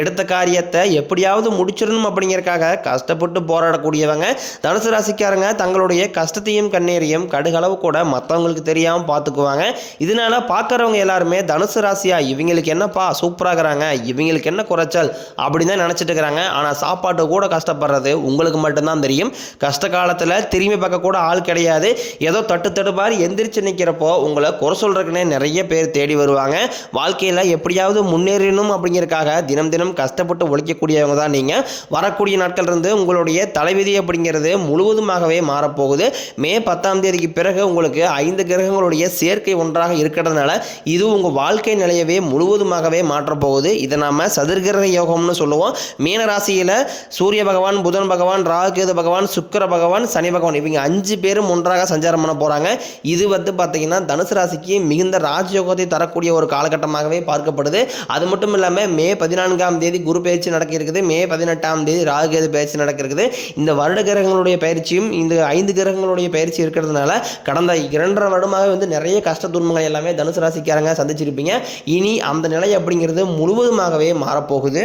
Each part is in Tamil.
எடுத்த காரியத்தை எப்படியாவது முடிச்சிடணும் அப்படிங்கிறக்காக கஷ்டப்பட்டு போராடக்கூடியவங்க தனுசு ராசிக்காரங்க தங்களுடைய கஷ்டத்தையும் கண்ணீரையும் கடுகளவு கூட மற்றவங்களுக்கு தெரியாமல் பார்த்துக்குவாங்க இதனால பார்க்குறவங்க எல்லாருமே தனுசு ராசியா இவங்களுக்கு என்னப்பா சூப்பராகிறாங்க இவங்களுக்கு என்ன குறைச்சல் அப்படின்னு தான் நினச்சிட்டு இருக்கிறாங்க. ஆனால் சாப்பாட்டு கூட கஷ்டப்படுறது உங்களுக்கு மட்டும்தான் தெரியும். கஷ்ட காலத்தில் திரும்பி பார்க்க கூட ஆள் கிடையாது. ஏதோ தட்டு தடுப்பார் எந்திரிச்சு நிற்கிறப்போ உங்களை குறை சொல்றதுக்குன்னே நிறைய பேர் தேடி வருவாங்க. வாழ்க்கையில் எப்படியாவது முன்னேறணும் அப்படிங்கிறக்காக தின தினம் தினம் கஷ்டப்பட்டு உழைக்கக்கூடியவங்க தான் நீங்கள் வரக்கூடிய நாட்கள் இருந்து உங்களுடைய தலைவிதி அப்படிங்கிறது முழுவதுமாகவே மாறப்போகுது. மே பத்தாம் தேதிக்கு பிறகு உங்களுக்கு ஐந்து கிரகங்களுடைய சேர்க்கை ஒன்றாக இருக்கிறதுனால இது உங்கள் வாழ்க்கை நிலையவே முழுவதுமாகவே மாற்றப்போகுது. இதை நாம் சதுர்கிரக யோகம்னு சொல்லுவோம். மீன ராசியில் சூரிய பகவான் புதன் பகவான் ராகுகேது பகவான் சுக்கிர பகவான் சனி பகவான் இவங்க அஞ்சு பேரும் ஒன்றாக சஞ்சாரம் பண்ண போகிறாங்க இது வந்து பார்த்தீங்கன்னா தனுசு ராசிக்கு மிகுந்த ராஜயோகத்தை தரக்கூடிய ஒரு காலகட்டமாகவே பார்க்கப்படுது. அது மட்டும் இல்லாமல் மே பதினான்காம் தேதி குரு பயிற்சி நடக்க இருக்குது மே பதினெட்டாம் தேதி ராகுகேது பயிற்சி நடக்க இருக்குது இந்த வருட கிரகங்களுடைய பயிற்சியும் இந்த ஐந்து கிரகங்களுடைய பயிற்சி இருக்கிறதுனால கடந்த இரண்டரை வருடமாக வந்து நிறைய கஷ்ட துன்பங்கள் எல்லாமே தனுசு ராசிக்காரங்க சந்திச்சிருப்பீங்க. இனி அந்த நிலை அப்படிங்கிறது முழுவதுமாகவே மாறப்போகுது.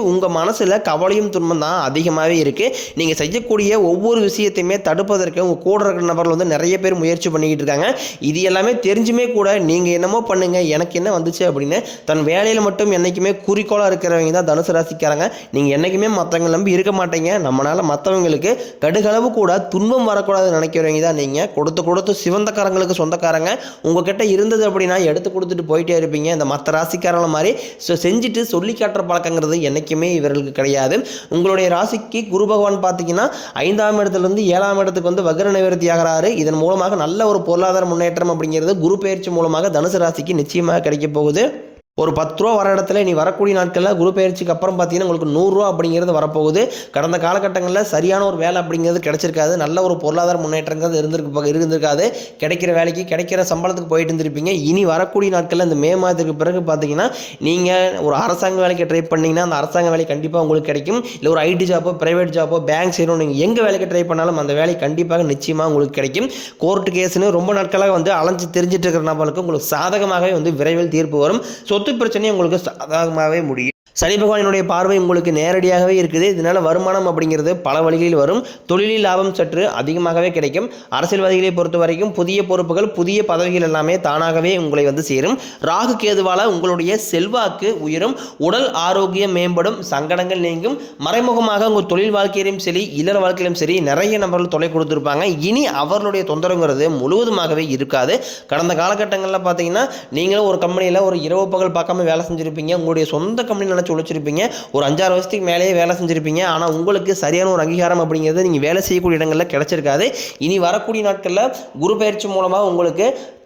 உங்கள் மனசில் கவலையும் துன்பம் தான் அதிகமாகவே இருக்குது நீங்கள் செய்யக்கூடிய ஒவ்வொரு விஷயத்தையுமே தடுப்பதற்கு உங்கள் கூட இருக்கிற நபர்கள் வந்து நிறைய பேர் முயற்சி பண்ணிக்கிட்டு இருக்காங்க. இது எல்லாமே தெரிஞ்சுமே கூட நீங்கள் என்னமோ பண்ணுங்க எனக்கு என்ன வந்துச்சு அப்படின்னு தன் வேலையில் மட்டும் என்றைக்குமே குறிக்கோளாக இருக்கிறவங்க தான் தனுசு ராசிக்காரங்க. நீங்கள் என்றைக்குமே மற்றவங்க நம்பி இருக்க மாட்டீங்க. நம்மளால் மற்றவங்களுக்கு கடுகளவு கூட துன்பம் வரக்கூடாதுன்னு நினைக்கிறவங்க தான் நீங்கள் கொடுத்து கொடுத்து சிவந்தக்காரங்களுக்கு சொந்தக்காரங்க. உங்ககிட்ட இருந்தது அப்படின்னா எடுத்து கொடுத்துட்டு போயிட்டே இருப்பீங்க. இந்த மற்ற ராசிக்காரங்கள மாதிரி ஸோ செஞ்சுட்டு சொல்லி காட்டுற பழக்கங்கிறது ஐக்கியமே இவர்களுக்கு கிடையாது. உங்களுடைய ராசிக்கு குரு பகவான் பார்த்தீங்கன்னா ஐந்தாம் இடத்துலேருந்து ஏழாம் இடத்துக்கு வந்து வக்ர நிவர்த்தி ஆகிறாரு. இதன் மூலமாக நல்ல ஒரு பொருளாதார முன்னேற்றம் அப்படிங்கிறது குரு பயிற்சி மூலமாக தனுசு ராசிக்கு நிச்சயமாக கிடைக்க போகுது. ஒரு பத்து ரூபா வர இடத்துல நீ வரக்கூடிய நாட்களில் குரு பயிற்சிக்கு அப்புறம் பார்த்தீங்கன்னா உங்களுக்கு நூறுரூவா அப்படிங்கிறது வரப்போகுது. கடந்த காலகட்டங்களில் சரியான ஒரு வேலை அப்படிங்கிறது கிடைச்சிருக்காது. நல்ல ஒரு பொருளாதார முன்னேற்றங்கிறது இருந்திருக்கு இருந்திருக்காது. கிடைக்கிற வேலைக்கு கிடைக்கிற சம்பளத்துக்கு போயிட்டு இருந்திருப்பீங்க. இனி வரக்கூடிய நாட்களில் இந்த மே மாதத்துக்கு பிறகு பார்த்தீங்கன்னா நீங்கள் ஒரு அரசாங்க வேலைக்கு ட்ரை பண்ணீங்கன்னா அந்த அரசாங்க வேலை கண்டிப்பாக உங்களுக்கு கிடைக்கும். இல்லை ஒரு ஐடி ஜாப்போ ப்ரைவேட் ஜாப்போ பேங்க் செய்யணும் நீங்கள் எங்கே வேலைக்கு ட்ரை பண்ணாலும் அந்த வேலை கண்டிப்பாக நிச்சயமாக உங்களுக்கு கிடைக்கும். கோர்ட்டு கேஸ்னு ரொம்ப நாட்களாக வந்து அலைஞ்சு தெரிஞ்சிட்டு இருக்கிற நபர்களுக்கு உங்களுக்கு சாதகமாகவே வந்து விரைவில் தீர்ப்பு வரும். சொத்து பிரச்சனையும் உங்களுக்கு சாதகமாகவே முடியும் சனி பகவானினுடைய பார்வை உங்களுக்கு நேரடியாகவே இருக்குது. இதனால் வருமானம் அப்படிங்கிறது பல வழிகளில் வரும். தொழிலில் லாபம் சற்று அதிகமாகவே கிடைக்கும். அரசியல்வாதிகளை பொறுத்த வரைக்கும் புதிய பொறுப்புகள் புதிய பதவிகள் எல்லாமே தானாகவே உங்களை வந்து சேரும். ராகு கேதுவால உங்களுடைய செல்வாக்கு உயரும். உடல் ஆரோக்கியம் மேம்படும். சங்கடங்கள் நீங்கும். மறைமுகமாக உங்கள் தொழில் வாழ்க்கையிலும் சரி இல்லற வாழ்க்கையிலும் சரி நிறைய நபர்கள் தொலை கொடுத்துருப்பாங்க. இனி அவர்களுடைய தொந்தரவுங்கிறது முழுவதுமாகவே இருக்காது. கடந்த காலகட்டங்களில் பார்த்தீங்கன்னா நீங்களும் ஒரு கம்பெனியில் ஒரு இரவு பகல் பார்க்காம வேலை செஞ்சுருப்பீங்க. உங்களுடைய சொந்த கம்பெனி நினச்சி உழைச்சிருப்பீங்க ஒரு அஞ்சாறு வருஷத்துக்கு மேலேயே வேலை செஞ்சுருப்பீங்க. ஆனால் உங்களுக்கு சரியான ஒரு அங்கீகாரம் அப்படிங்கிறது நீங்கள் வேலை செய்யக்கூடிய இடங்களில் கிடச்சிருக்காது. இனி வரக்கூடிய நாட்களில் குரு பயிற்சி மூலமாக உங்களுக்கு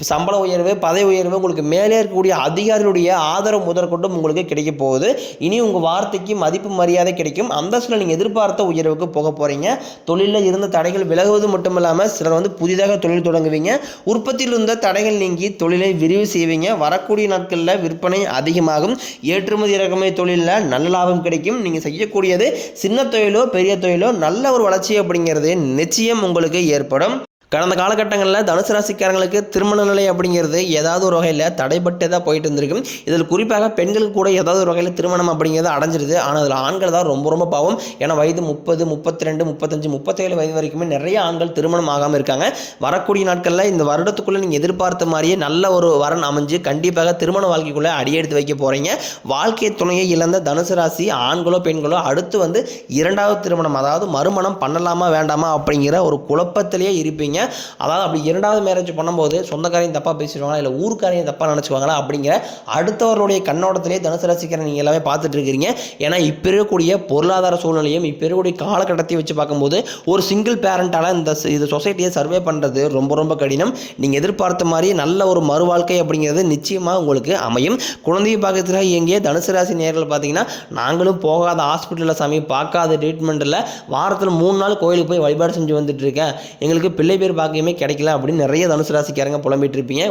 சம்பள உயர்வு பதவி உயர்வு உங்களுக்கு மேலே இருக்கக்கூடிய அதிகாரிகளுடைய ஆதரவு முதற்கொண்டும் உங்களுக்கு கிடைக்க போகுது. இனி உங்கள் வார்த்தைக்கு மதிப்பு மரியாதை கிடைக்கும். அந்தஸ்தில் நீங்கள் எதிர்பார்த்த உயர்வுக்கு போக போகிறீங்க தொழிலில் இருந்த தடைகள் விலகுவது மட்டும் இல்லாமல் சிலர் வந்து புதிதாக தொழில் தொடங்குவீங்க. உற்பத்தியில் இருந்த தடைகள் நீங்கி தொழிலை விரிவு செய்வீங்க. வரக்கூடிய நாட்களில் விற்பனை அதிகமாகும். ஏற்றுமதி இறக்குமதி தொழிலில் நல்ல லாபம் கிடைக்கும். நீங்கள் செய்யக்கூடியது சின்ன தொழிலோ பெரிய தொழிலோ நல்ல ஒரு வளர்ச்சி அப்படிங்கிறது நிச்சயம் உங்களுக்கு ஏற்படும். கடந்த காலகட்டங்களில் தனுசு ராசிக்காரங்களுக்கு திருமண நிலை அப்படிங்கிறது ஏதாவது ஒரு வகையில் தடைபட்டே தான் போயிட்டு இருந்திருக்கு இதில் குறிப்பாக பெண்களுக்கு கூட ஏதாவது ஒரு வகையில் திருமணம் அப்படிங்கிறது அடைஞ்சிருது. ஆனால் அதில் ஆண்கள் தான் ரொம்ப ரொம்ப பாவம். ஏன்னா வயது முப்பது முப்பத்தி ரெண்டு முப்பத்தஞ்சு முப்பத்தேழு வயது வரைக்குமே நிறைய ஆண்கள் திருமணம் ஆகாமல் இருக்காங்க. வரக்கூடிய நாட்களில் இந்த வருடத்துக்குள்ளே நீங்கள் எதிர்பார்த்த மாதிரியே நல்ல ஒரு வரன் அமைஞ்சு கண்டிப்பாக திருமண வாழ்க்கைக்குள்ளே அடியெடுத்து வைக்க போகிறீங்க வாழ்க்கை துணையை இழந்த தனுசு ராசி ஆண்களோ பெண்களோ அடுத்து வந்து இரண்டாவது திருமணம் அதாவது மறுமணம் பண்ணலாமா வேண்டாமா அப்படிங்கிற ஒரு குழப்பத்திலேயே இருப்பீங்க. அதாவது அப்படி இரண்டாவது மேரேஜ் பண்ணும்போது சொந்தக்காரையும் தப்பாக பேசிடுவாங்களா இல்லை ஊருக்காரையும் தப்பாக நினச்சிக்குவாங்களா அப்படிங்கிற அடுத்தவர்களுடைய கண்ணோட்டத்திலே தனுசு ரசிக்கிற நீங்கள் எல்லாமே பார்த்துட்டு இருக்கிறீங்க. ஏன்னா இப்போ இருக்கக்கூடிய பொருளாதார சூழ்நிலையும் இப்போ இருக்கக்கூடிய காலகட்டத்தை வச்சு பார்க்கும்போது ஒரு சிங்கிள் பேரண்டால் இந்த இது சொசைட்டியை சர்வே பண்ணுறது ரொம்ப ரொம்ப கடினம். நீங்கள் எதிர்பார்த்த மாதிரி நல்ல ஒரு மறுவாழ்க்கை அப்படிங்கிறது நிச்சயமாக உங்களுக்கு அமையும். குழந்தையை பார்க்கறதுக்காக இயங்கிய தனுசு ராசி நேர்கள் பார்த்தீங்கன்னா நாங்களும் போகாத ஹாஸ்பிட்டலில் சாமி பார்க்காத ட்ரீட்மெண்ட்டில் வாரத்தில் மூணு நாள் கோயிலுக்கு போய் வழிபாடு செஞ்சு வந்துட்டு இருக்கேன். எங்களுக்கு பிள்ளை பேர் பாக்கியமே கிடைக்கல அப்படின்னு நிறைய தனுசு ராசிக்காரங்க புலம்பிட்டு இருப்பீங்க.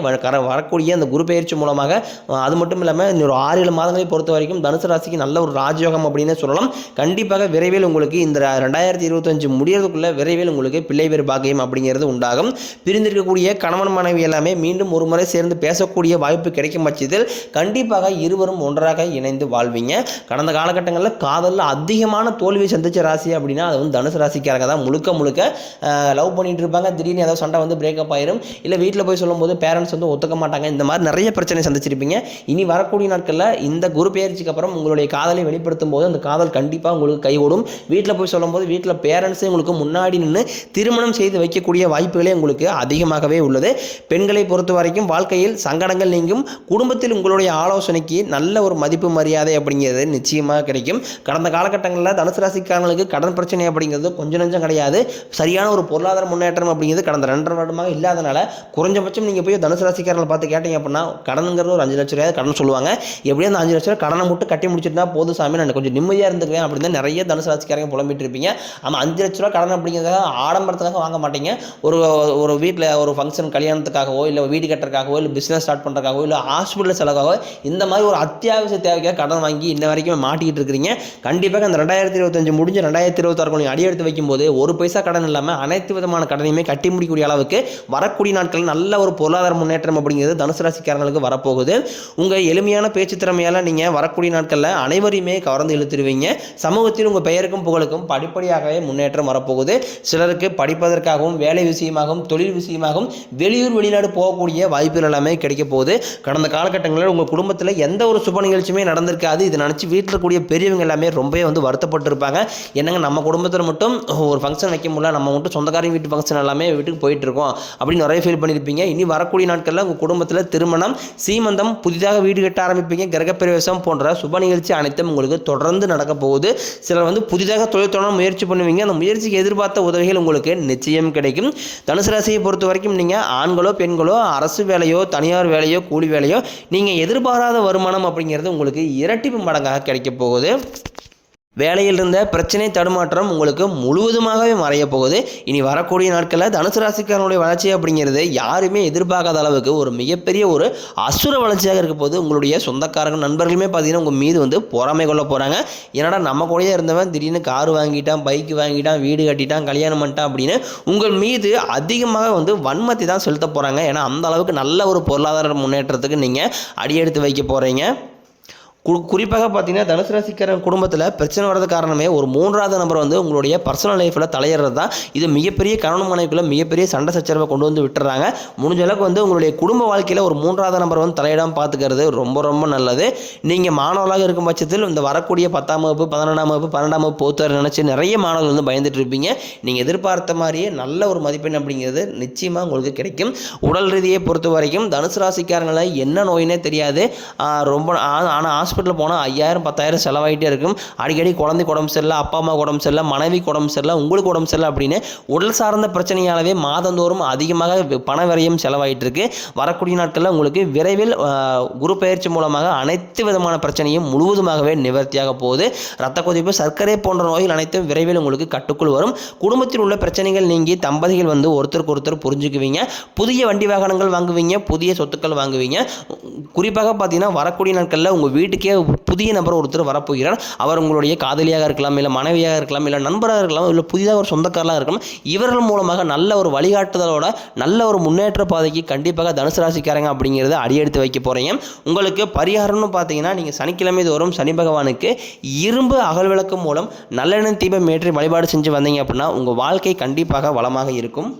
வரக்கூடிய அந்த குரு பயிற்சி மூலமாக அது மட்டும் இல்லாமல் இன்னொரு ஆறு ஏழு மாதங்களை பொறுத்த வரைக்கும் தனுசு ராசிக்கு நல்ல ஒரு ராஜயோகம் அப்படின்னு சொல்லலாம். கண்டிப்பாக விரைவில் உங்களுக்கு இந்த ரெண்டாயிரத்தி இருபத்தஞ்சு முடியறதுக்குள்ள விரைவில் உங்களுக்கு பிள்ளை பேர் பாக்கியம் அப்படிங்கிறது உண்டாகும். பிரிந்திருக்கக்கூடிய கணவன் மனைவி எல்லாமே மீண்டும் ஒரு முறை சேர்ந்து பேசக்கூடிய வாய்ப்பு கிடைக்கும் பட்சத்தில் கண்டிப்பாக இருவரும் ஒன்றாக இணைந்து வாழ்வீங்க. கடந்த காலகட்டங்களில் காதலில் அதிகமான தோல்வி சந்திச்ச ராசி அப்படின்னா அது வந்து தனுசு ராசிக்காரங்க தான். முழுக்க முழுக்க லவ் பண்ணிட்டு இருப்பாங்க. திடீர்னு ஏதாவது சண்டை வந்து பிரேக்கப் ஆயிரும். இல்லை வீட்டில் போய் சொல்லும்போது பேரண்ட்ஸ் வந்து ஒத்துக்க மாட்டாங்க. இந்த மாதிரி நிறைய பிரச்சனை சந்திச்சிருப்பீங்க. இனி வரக்கூடிய நாட்களில் இந்த குரு பயிற்சிக்கு அப்புறம் உங்களுடைய காதலை வெளிப்படுத்தும் போது அந்த காதல் கண்டிப்பாக உங்களுக்கு கைகூடும். வீட்டில் போய் சொல்லும்போது வீட்டில் பேரண்ட்ஸே உங்களுக்கு முன்னாடி நின்று திருமணம் செய்து வைக்கக்கூடிய வாய்ப்புகளே உங்களுக்கு அதிகமாகவே உள்ளது. பெண்களை பொறுத்த வரைக்கும் வாழ்க்கையில் சங்கடங்கள் நீங்கும். குடும்பத்தில் உங்களுடைய ஆலோசனைக்கு நல்ல ஒரு மதிப்பு மரியாதை அப்படிங்கிறது நிச்சயமாக கிடைக்கும். கடந்த காலகட்டங்களில் தனுசு ராசிக்காரங்களுக்கு கடன் பிரச்சனை அப்படிங்கிறது கொஞ்சம் நஞ்சம் கிடையாது. சரியான ஒரு பொருளாதார முன்னேற்றம் அப்படிங்கிறது கடந்த ரெண்டரை வருடமாக இல்லாதனால குறைஞ்சபட்சம் நீங்கள் போய் தனுசு ராசிக்காரங்களை பார்த்து கேட்டீங்க அப்படின்னா கடனுங்கிறது ஒரு அஞ்சு லட்ச ரூபாய் கடன் சொல்லுவாங்க. எப்படியும் அந்த அஞ்சு லட்ச ரூபாய் கடனை மட்டும் கட்டி முடிச்சிருந்தா போதும் சாமி. நான் கொஞ்சம் நிம்மதியாக இருந்துக்குவேன் அப்படின்னு தான் நிறைய தனுசு ராசிக்காரங்க புலம்பிட்டு இருப்பீங்க. ஆமாம் அஞ்சு லட்ச ரூபா கடன் அப்படிங்கிறத ஆடம்பரத்துக்காக வாங்க மாட்டீங்க. ஒரு ஒரு வீட்டில் ஒரு ஃபங்க்ஷன் கல்யாணத்துக்காகவோ இல்லை வீடு கட்டுறதுக்காகவோ இல்லை பிஸ்னஸ் ஸ்டார்ட் பண்ணுறதுக்காகவோ இல்லை ஹாஸ்பிட்டல் செலவாகவோ இந்த மாதிரி ஒரு அத்தியாவசிய தேவைக்காக கடன் வாங்கி இன்ன வரைக்கும் மாட்டிக்கிட்டு இருக்கிறீங்க. கண்டிப்பாக அந்த ரெண்டாயிரத்தி இருபத்தஞ்சு முடிஞ்சு ரெண்டாயிரத்தி இருபத்தாறு கொஞ்சம் அடி எடுத்து வைக்கும்போது ஒரு பைசா கடன் இல்லாமல் அனைத்து விதமான கடனையுமே கட்டி கட்டி முடிக்கக்கூடிய அளவுக்கு வரக்கூடிய நாட்களில் நல்ல ஒரு பொருளாதார முன்னேற்றம் அப்படிங்கிறது தனுசு ராசிக்காரங்களுக்கு வரப்போகுது. உங்கள் எளிமையான பேச்சு திறமையால் நீங்கள் வரக்கூடிய நாட்களில் அனைவரையுமே கவர்ந்து இழுத்துருவீங்க. சமூகத்தில் உங்கள் பெயருக்கும் புகழுக்கும் படிப்படியாகவே முன்னேற்றம் வரப்போகுது. சிலருக்கு படிப்பதற்காகவும் வேலை விஷயமாகவும் தொழில் விஷயமாகவும் வெளியூர் வெளிநாடு போகக்கூடிய வாய்ப்புகள் எல்லாமே கிடைக்க போகுது. கடந்த காலகட்டங்களில் உங்கள் குடும்பத்தில் எந்த ஒரு சுப நிகழ்ச்சியுமே நடந்திருக்காது. இதை நினச்சி வீட்டில் இருக்கக்கூடிய பெரியவங்க எல்லாமே ரொம்பவே வந்து வருத்தப்பட்டிருப்பாங்க. என்னங்க நம்ம குடும்பத்தில் மட்டும் ஒரு ஃபங்க்ஷன் வைக்க முடியல நம்ம மட்டும் சொந்தக்காரங்க வீட்டு ஃபங்க்ஷன் எல்லாமே வீட்டுக்கு போயிட்டு இருக்கோம் அப்படின்னு நிறைய ஃபீல் பண்ணியிருப்பீங்க. இனி வரக்கூடிய நாட்களில் உங்கள் குடும்பத்தில் திருமணம் சீமந்தம் புதிதாக வீடு கட்ட ஆரம்பிப்பீங்க கிரகப்பிரவேசம் போன்ற சுப நிகழ்ச்சி அனைத்தும் உங்களுக்கு தொடர்ந்து நடக்க போகுது. சிலர் வந்து புதிதாக தொழில் தொடர முயற்சி பண்ணுவீங்க. அந்த முயற்சிக்கு எதிர்பார்த்த உதவிகள் உங்களுக்கு நிச்சயம் கிடைக்கும். தனுசு ராசியை பொறுத்த வரைக்கும் நீங்கள் ஆண்களோ பெண்களோ அரசு வேலையோ தனியார் வேலையோ கூலி வேலையோ நீங்கள் எதிர்பாராத வருமானம் அப்படிங்கிறது உங்களுக்கு இரட்டிப்பு மடங்காக கிடைக்க போகுது. வேலையில் இருந்த பிரச்சனை தடுமாற்றம் உங்களுக்கு முழுவதுமாகவே மறைய போகுது. இனி வரக்கூடிய நாட்களில் தனுசு ராசிக்காரனுடைய வளர்ச்சி அப்படிங்கிறது யாருமே எதிர்பார்க்காத அளவுக்கு ஒரு மிகப்பெரிய ஒரு அசுர வளர்ச்சியாக இருக்க போது உங்களுடைய சொந்தக்காரங்க நண்பர்களுமே பார்த்தீங்கன்னா உங்கள் மீது வந்து பொறாமை கொள்ள போகிறாங்க என்னடா நம்ம கூடயே இருந்தவன் திடீர்னு கார் வாங்கிட்டான் பைக் வாங்கிட்டான் வீடு கட்டிட்டான் கல்யாணம் பண்ணிட்டான் அப்படின்னு உங்கள் மீது அதிகமாக வந்து வன்மத்தை தான் செலுத்த போகிறாங்க ஏன்னா அந்த அளவுக்கு நல்ல ஒரு பொருளாதார முன்னேற்றத்துக்கு நீங்கள் அடியெடுத்து வைக்க போகிறீங்க குறிப்பாக பார்த்தீங்கன்னா தனுசு ராசிக்காரன் குடும்பத்தில் பிரச்சனை வர்றது காரணமே ஒரு மூன்றாவது நபர் வந்து உங்களுடைய பர்சனல் லைஃப்பில் தலையிடுறது தான். இது மிகப்பெரிய கணவன் மனைவிக்குள்ள மிகப்பெரிய சண்டை சச்சரவை கொண்டு வந்து விட்டுறாங்க. முடிஞ்ச அளவுக்கு வந்து உங்களுடைய குடும்ப வாழ்க்கையில் ஒரு மூன்றாவது நபர் வந்து தலையிடாமல் பார்த்துக்கிறது ரொம்ப ரொம்ப நல்லது. நீங்கள் மாணவர்களாக இருக்கும் பட்சத்தில் இந்த வரக்கூடிய பத்தாம் வகுப்பு பதினொன்றாம் வகுப்பு பன்னெண்டாம் வகுப்பு போத்தார் நினச்சி நிறைய மாணவர்கள் வந்து பயந்துட்டு இருப்பீங்க. நீங்கள் எதிர்பார்த்த மாதிரியே நல்ல ஒரு மதிப்பெண் அப்படிங்கிறது நிச்சயமாக உங்களுக்கு கிடைக்கும். உடல் ரீதியை பொறுத்த வரைக்கும் தனுசு ராசிக்காரங்களை என்ன நோயினே தெரியாது. ரொம்ப ஆனால் ஹாஸ்பிட்டல் போனால் ஐயாயிரம் பத்தாயிரம் செலவாகிட்டே இருக்கும். அடிக்கடி குழந்தைக்கு உடம்பு சரியில்லை அப்பா அம்மா உடம்பு சரியில்லை மனைவிக்கு உடம்பு சரியில்லை உங்களுக்கு உடம்பு சரியில்லை அப்படின்னு உடல் சார்ந்த பிரச்சனையாலவே மாதந்தோறும் அதிகமாக பண விரயம் செலவாகிட்டு இருக்கு. வரக்கூடிய நாட்களில் உங்களுக்கு விரைவில் குரு பயிற்சி மூலமாக அனைத்து விதமான பிரச்சனையும் முழுவதுமாகவே நிவர்த்தியாக போகுது. ரத்த கொதிப்பு சர்க்கரை போன்ற நோய்கள் அனைத்தும் விரைவில் உங்களுக்கு கட்டுக்குள் வரும். குடும்பத்தில் உள்ள பிரச்சனைகள் நீங்கி தம்பதிகள் வந்து ஒருத்தருக்கு ஒருத்தர் புரிஞ்சுக்குவீங்க. புதிய வண்டி வாகனங்கள் வாங்குவீங்க புதிய சொத்துக்கள் வாங்குவீங்க. குறிப்பாக பார்த்தீங்கன்னா வரக்கூடிய நாட்களில் உங்கள் வீட்டுக்கு வாழ்க்கைக்கே புதிய நபர் ஒருத்தர் வரப்போகிறார். அவர் உங்களுடைய காதலியாக இருக்கலாம் இல்லை மனைவியாக இருக்கலாம் இல்லை நண்பராக இருக்கலாம் இல்லை புதிதாக ஒரு சொந்தக்காரலாக இருக்கலாம் இவர்கள் மூலமாக நல்ல ஒரு வழிகாட்டுதலோட நல்ல ஒரு முன்னேற்ற பாதைக்கு கண்டிப்பாக தனுசு ராசிக்காரங்க அப்படிங்கிறத அடியெடுத்து வைக்க போகிறீங்க உங்களுக்கு பரிகாரம்னு பார்த்தீங்கன்னா நீங்கள் சனிக்கிழமை தோறும் சனி பகவானுக்கு இரும்பு அகல் விளக்கு மூலம் நல்லெண்ணெய் தீபம் ஏற்றி வழிபாடு செஞ்சு வந்தீங்க அப்படின்னா உங்கள் வாழ்க்கை கண்டிப்பாக வளமாக இருக்கும்.